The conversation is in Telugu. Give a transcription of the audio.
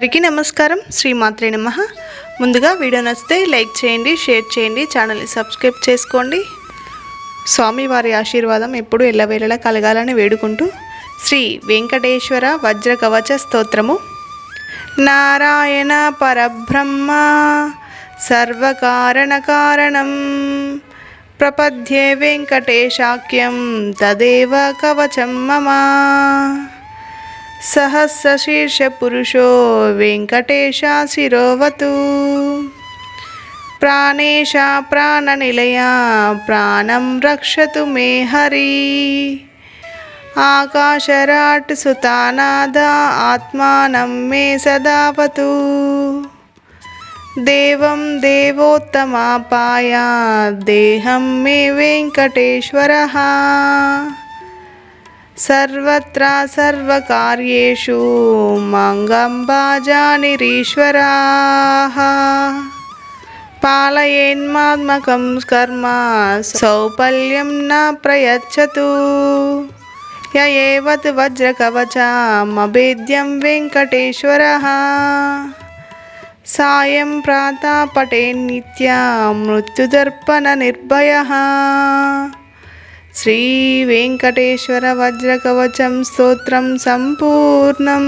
అందరికీ నమస్కారం. శ్రీమాత్రే నమ. ముందుగా వీడియో నచ్చితే లైక్ చేయండి షేర్ చేయండి ఛానల్ని సబ్స్క్రైబ్ చేసుకోండి. స్వామివారి ఆశీర్వాదం ఎప్పుడు ఎల్లవేళలా కలగాలని వేడుకుంటూ శ్రీ వెంకటేశ్వర వజ్ర కవచ స్తోత్రము. నారాయణ పరబ్రహ్మ సర్వకారణ కారణం ప్రపద్యే వెంకటేశాఖ్యం తదేవ కవచం మమ. సహస్రశీర్షపురుషో వెంకటేశ శిరోవతు ప్రాణేశ ప్రాణనిలయ ప్రాణం రక్షతు మే హరి. ఆకాశరాట్ సుతానాద ఆత్మానం మే సదావతు. దేవం దేవోత్తమాపాయ దేహం మే వెంకటేశ్వర. సర్వత్ర సర్వకార్యేషు మంగం పాలయేన్మాత్మకం కర్మ సౌపల్యం న ప్రయచ్చతు. య వజ్రకవచమభేద్యం వెంకటేశ్వర. సాయం ప్రాతాపటే నిత్య మృత్యుదర్పణ నిర్భయ. శ్రీ వెంకటేశ్వర వజ్రకవచం స్తోత్రం సంపూర్ణం.